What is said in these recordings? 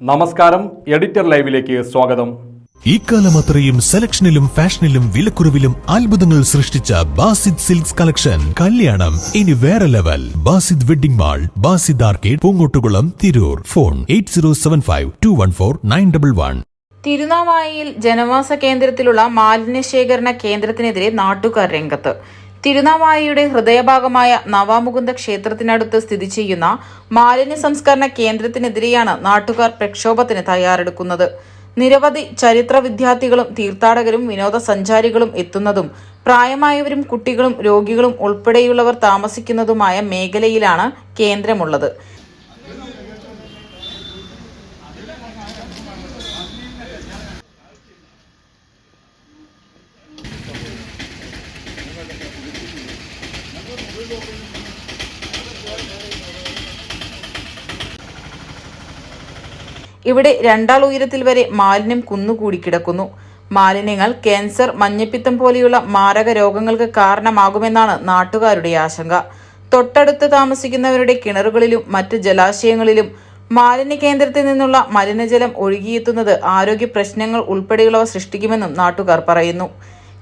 നമസ്കാരം എഡിറ്റർ ലൈവിലേക്ക് സ്വാഗതം. ഇക്കാലം അത്രയും സെലക്ഷനിലും ഫാഷനിലും വിലക്കുറവിലും അത്ഭുതങ്ങൾ സൃഷ്ടിച്ച ബാസിദ് സിൽക്സ് കളക്ഷൻ. കല്യാണം ഇനി വേറെ level. Basid wedding mall Basid arcade Poongottukulam Tirur. Phone eight zero seven five two one four nine double one. തിരുനാവായിയിൽ ജനവാസ കേന്ദ്രത്തിലുള്ള മാലിന്യ ശേഖരണ കേന്ദ്രത്തിനെതിരെ നാട്ടുകാർ രംഗത്ത്. തിരുനാവായിയുടെ ഹൃദയഭാഗമായ നവാമുകുന്ദ ക്ഷേത്രത്തിനടുത്ത് സ്ഥിതി ചെയ്യുന്ന മാലിന്യ സംസ്കരണ കേന്ദ്രത്തിനെതിരെയാണ് നാട്ടുകാർ പ്രക്ഷോഭത്തിന് തയ്യാറെടുക്കുന്നത്. നിരവധി ചരിത്ര വിദ്യാർത്ഥികളും തീർത്ഥാടകരും വിനോദസഞ്ചാരികളും എത്തുന്നതും പ്രായമായവരും കുട്ടികളും രോഗികളും ഉൾപ്പെടെയുള്ളവർ താമസിക്കുന്നതുമായ മേഖലയിലാണ് കേന്ദ്രമുള്ളത്. ഇവിടെ രണ്ടാൾ ഉയരത്തിൽ വരെ മാലിന്യം കുന്നുകൂടി കിടക്കുന്നു. മാലിന്യങ്ങൾ ക്യാൻസർ മഞ്ഞപ്പിത്തം പോലെയുള്ള മാരക രോഗങ്ങൾക്ക് കാരണമാകുമെന്നാണ് നാട്ടുകാരുടെ ആശങ്ക. തൊട്ടടുത്ത് താമസിക്കുന്നവരുടെ കിണറുകളിലും മറ്റ് ജലാശയങ്ങളിലും മാലിന്യ കേന്ദ്രത്തിൽ നിന്നുള്ള മലിനജലം ഒഴുകിയെത്തുന്നത് ആരോഗ്യ പ്രശ്നങ്ങൾ ഉൾപ്പെടെയുള്ളവ സൃഷ്ടിക്കുമെന്നും നാട്ടുകാർ പറയുന്നു.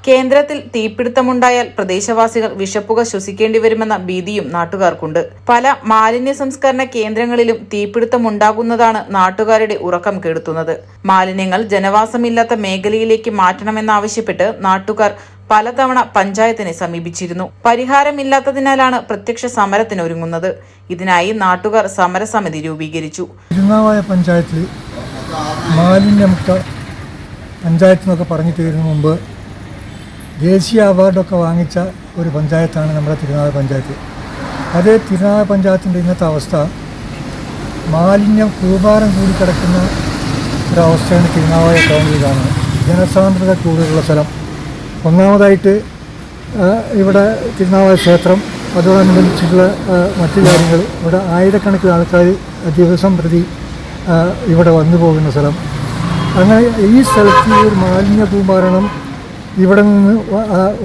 കേന്ദ്രത്തിൽ തീപിടുത്തമുണ്ടായാൽ പ്രദേശവാസികൾ വിഷപ്പുക ശ്വസിക്കേണ്ടി വരുമെന്ന ഭീതിയും നാട്ടുകാർക്കുണ്ട്. പല മാലിന്യ സംസ്കരണ കേന്ദ്രങ്ങളിലും തീപിടുത്തമുണ്ടാകുന്നതാണ് നാട്ടുകാരുടെ ഉറക്കം കെടുത്തുന്നത്. മാലിന്യങ്ങൾ ജനവാസമില്ലാത്ത മേഖലയിലേക്ക് മാറ്റണമെന്നാവശ്യപ്പെട്ട് നാട്ടുകാർ പലതവണ പഞ്ചായത്തിനെ സമീപിച്ചിരുന്നു. പരിഹാരമില്ലാത്തതിനാലാണ് പ്രത്യക്ഷ സമരത്തിന് ഒരുങ്ങുന്നത് ഇതിനായി നാട്ടുകാർ സമരസമിതി രൂപീകരിച്ചു. പഞ്ചായത്തിൽ മാലിന്യമുക്ത പഞ്ചായത്ത് എന്നൊക്കെ പറഞ്ഞിട്ട് മുമ്പ് ദേശീയ അവാർഡൊക്കെ വാങ്ങിച്ച ഒരു പഞ്ചായത്താണ് നമ്മുടെ തിരുനാവായ പഞ്ചായത്ത്. അതേ തിരുനാവായ പഞ്ചായത്തിന്റെ ഇന്നത്തെ അവസ്ഥ മാലിന്യം കൂപാരം കൂടി കിടക്കുന്ന ഒരവസ്ഥയാണ് തിരുനാവായ ടൗണിൽ കാണുന്നത്. ജനസാന്ദ്രത കൂടുതലുള്ള സ്ഥലം. ഒന്നാമതായിട്ട് ഇവിടെ തിരുനാവായ ക്ഷേത്രം അതോടനുബന്ധിച്ചിട്ടുള്ള മറ്റു കാര്യങ്ങൾ. ഇവിടെ ആയിരക്കണക്കിന് ആൾക്കാർ ദിവസം പ്രതി ഇവിടെ വന്നു പോകുന്ന സ്ഥലം. അങ്ങനെ ഈ സ്ഥലത്ത് ഒരു മാലിന്യ കൂമ്പാരണം ഇവിടെ നിന്ന്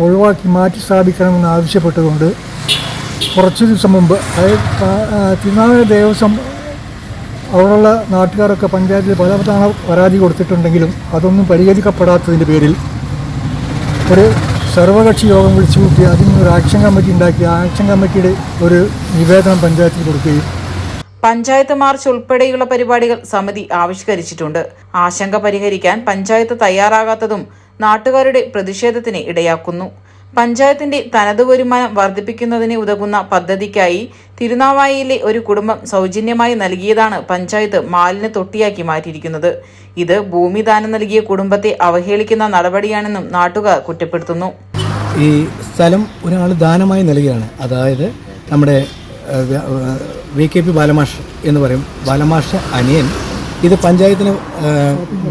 ഒഴിവാക്കി മാറ്റി സ്ഥാപിക്കണമെന്ന് ആവശ്യപ്പെട്ടുകൊണ്ട് കുറച്ച് ദിവസം മുമ്പ് അതായത് തിരുനാവായ ദേവസ്വം അവിടെയുള്ള നാട്ടുകാരൊക്കെ പഞ്ചായത്തിൽ പല തവണ പരാതി കൊടുത്തിട്ടുണ്ടെങ്കിലും അതൊന്നും പരിഹരിക്കപ്പെടാത്തതിന്റെ പേരിൽ ഒരു സർവകക്ഷി യോഗം വിളിച്ചു കൂട്ടി അതിന് ഒരു ആക്ഷൻ കമ്മിറ്റി ഉണ്ടാക്കി ആ ആക്ഷൻ കമ്മിറ്റിയുടെ ഒരു നിവേദനം പഞ്ചായത്തിൽ കൊടുക്കുകയും പഞ്ചായത്ത് മാർച്ച് ഉൾപ്പെടെയുള്ള പരിപാടികൾ സമിതി ആവിഷ്കരിച്ചിട്ടുണ്ട്. ആശങ്ക പരിഹരിക്കാൻ പഞ്ചായത്ത് തയ്യാറാകാത്തതും നാട്ടുകാരുടെ പ്രതിഷേധത്തിന് ഇടയാക്കുന്നു. പഞ്ചായത്തിന്റെ തനത് വരുമാനം വർദ്ധിപ്പിക്കുന്നതിന് ഉതകുന്ന പദ്ധതിക്കായി തിരുനാവായിയിലെ ഒരു കുടുംബം സൗജന്യമായി നൽകിയതാണ് പഞ്ചായത്ത് മാലിന് തൊട്ടിയാക്കി മാറ്റിയിരിക്കുന്നത്. ഇത് ഭൂമി ദാനം നൽകിയ കുടുംബത്തെ അവഹേളിക്കുന്ന നടപടിയാണെന്നും നാട്ടുകാർ കുറ്റപ്പെടുത്തുന്നു. ഈ സ്ഥലം ഒരാൾ ദാനമായി നൽകുകയാണ് അതായത് നമ്മുടെ വി കെ പി ബാലമാഷ് എന്ന് പറയും. ബാലമാഷ് അനിയൻ ഇത് പഞ്ചായത്തിന്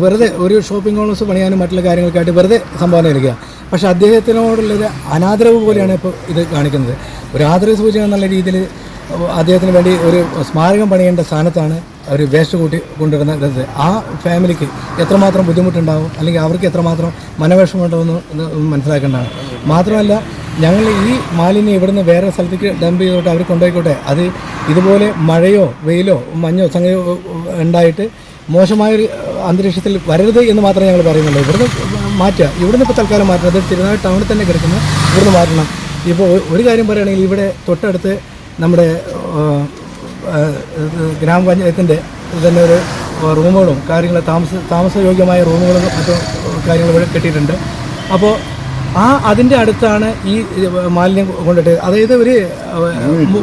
വെറുതെ ഒരു ഷോപ്പിംഗ് കോംപ്ലക്സ് പണിയാനും മറ്റുള്ള കാര്യങ്ങൾക്കായിട്ട് വെറുതെ സംഭാവന നൽകുക. പക്ഷേ അദ്ദേഹത്തിനോടുള്ളൊരു അനാദരവ് പോലെയാണ് ഇപ്പോൾ ഇത് കാണിക്കുന്നത്. ഒരു ആദരവ് സൂചന എന്നുള്ള രീതിയിൽ അദ്ദേഹത്തിന് വേണ്ടി ഒരു സ്മാരകം പണിയേണ്ട സ്ഥാനത്താണ് അവർ വേസ്റ്റ് കൂട്ടി കൊണ്ടുവരുന്നത്. ആ ഫാമിലിക്ക് എത്രമാത്രം ബുദ്ധിമുട്ടുണ്ടാവും? അല്ലെങ്കിൽ അവർക്ക് എത്രമാത്രം മനവേഷമുണ്ടാവുമെന്ന് മനസ്സിലാക്കേണ്ടതാണ്. മാത്രമല്ല ഞങ്ങൾ ഈ മാലിന്യം ഇവിടുന്ന് വേറെ സ്ഥലത്തേക്ക് ഡംപ് ചെയ്തോട്ടെ അവർ കൊണ്ടുപോയിക്കോട്ടെ. അത് ഇതുപോലെ മഴയോ വെയിലോ മഞ്ഞോ സംഗതിയോ ഉണ്ടായിട്ട് മോശമായൊരു അന്തരീക്ഷത്തിൽ വരരുത് എന്ന് മാത്രമേ ഞങ്ങൾ പറയുന്നുള്ളൂ. ഇവിടുന്ന് മാറ്റുക. ഇവിടുന്ന് ഇപ്പോൾ തൽക്കാലം മാറ്റണം. അത് തിരുനാട് ടൗണിൽ തന്നെ കിടക്കുന്ന. ഇവിടുന്ന് മാറ്റണം. ഇപ്പോൾ ഒരു കാര്യം പറയുകയാണെങ്കിൽ ഇവിടെ തൊട്ടടുത്ത് നമ്മുടെ ഗ്രാമപഞ്ചായത്തിന്റെ തന്നെ ഒരു റൂമുകളും കാര്യങ്ങളും താമസ താമസയോഗ്യമായ റൂമുകളും മറ്റു കാര്യങ്ങളും ഇവിടെ കെട്ടിയിട്ടുണ്ട്. അപ്പോൾ ആ അതിന്റെ അടുത്താണ് ഈ മാലിന്യം കൊണ്ടിട്ട് അതായത് ഒരു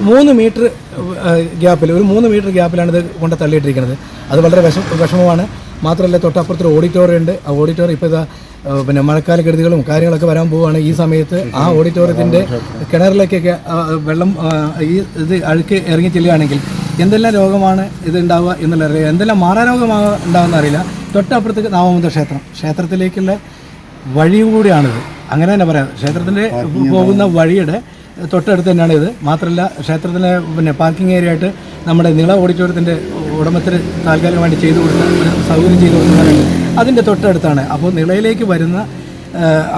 മൂന്ന് മീറ്റർ ഗ്യാപ്പിൽ ഒരു മൂന്ന് മീറ്റർ ഗ്യാപ്പിലാണ് ഇത് കൊണ്ട് തള്ളിയിട്ടിരിക്കുന്നത്. അത് വളരെ വിഷ വിഷമമാണ്. മാത്രമല്ല തൊട്ടപ്പുറത്തൊരു ഓഡിറ്റോറിയം ഉണ്ട്. ആ ഓഡിറ്റോറിയം ഇപ്പോൾ ഇതാ പിന്നെ മഴക്കാല കെടുതികളും കാര്യങ്ങളൊക്കെ വരാൻ പോവുകയാണ് ഈ സമയത്ത്. ആ ഓഡിറ്റോറിയത്തിന്റെ കിണറിലേക്കൊക്കെ വെള്ളം ഈ ഇത് അഴുക്ക് ഇറങ്ങി ചെല്ലുകയാണെങ്കിൽ എന്തെല്ലാം രോഗമാണ് ഇത് ഉണ്ടാവുക എന്നുള്ള അറിയില്ല എന്തെല്ലാം മാറാരോഗമാകുക ഉണ്ടാവുന്ന അറിയില്ല. തൊട്ടപ്പുറത്തേക്ക് നാമമുദ്ര ക്ഷേത്രം. ക്ഷേത്രത്തിലേക്കുള്ള വഴി കൂടിയാണിത്. അങ്ങനെ തന്നെ പറയാം. ക്ഷേത്രത്തിന്റെ പോകുന്ന വഴിയുടെ തൊട്ടടുത്ത് തന്നെയാണ് ഇത്. മാത്രമല്ല ക്ഷേത്രത്തിലെ പിന്നെ പാർക്കിംഗ് ഏരിയ ആയിട്ട് നമ്മുടെ നിള ഓഡിറ്റോറിയത്തിന്റെ ഉടമത്തിന് താൽക്കാലികമായിട്ട് ചെയ്തു കൊടുത്ത ഒരു സൗകര്യം ചെയ്തു കൊടുക്കുന്നവരുണ്ട് അതിന്റെ തൊട്ടടുത്താണ്. അപ്പോൾ നിളയിലേക്ക് വരുന്ന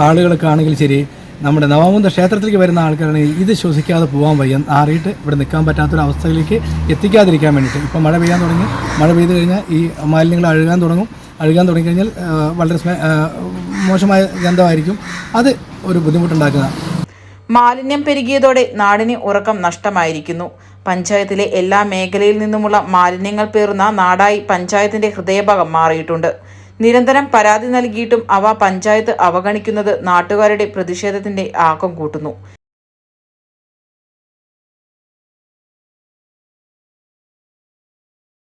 ആളുകൾക്കാണെങ്കിൽ ശരി നമ്മുടെ നവാമുന്ത ക്ഷേത്രത്തിലേക്ക് വരുന്ന ആൾക്കാരാണെങ്കിൽ ഇത് ശ്വസിക്കാതെ പോകാൻ വയ്യ ആറിയിട്ട് ഇവിടെ നിൽക്കാൻ പറ്റാത്തൊരു അവസ്ഥയിലേക്ക് എത്തിക്കാതിരിക്കാൻ വേണ്ടിയിട്ട്. ഇപ്പോൾ മഴ പെയ്യാൻ തുടങ്ങി. മഴ പെയ്ത് കഴിഞ്ഞാൽ ഈ മാലിന്യങ്ങൾ അഴുകാൻ തുടങ്ങും. അഴുകാൻ തുടങ്ങിക്കഴിഞ്ഞാൽ വളരെ മോശമായ ഗന്ധമായിരിക്കും. അത് ഒരു ബുദ്ധിമുട്ടുണ്ടാക്കുക. മാലിന്യം പെരുകിയതോടെ നാടിന് ഉറക്കം നഷ്ടമായിരിക്കുന്നു. പഞ്ചായത്തിലെ എല്ലാ മേഖലയിൽ നിന്നുമുള്ള മാലിന്യങ്ങൾ പേറുന്ന നാടായി പഞ്ചായത്തിന്റെ ഹൃദയഭാഗം മാറിയിട്ടുണ്ട്. നിരന്തരം പരാതി നൽകിയിട്ടും അവ പഞ്ചായത്ത് അവഗണിക്കുന്നത് നാട്ടുകാരുടെ പ്രതിഷേധത്തിന്റെ ആക്കം കൂട്ടുന്നു.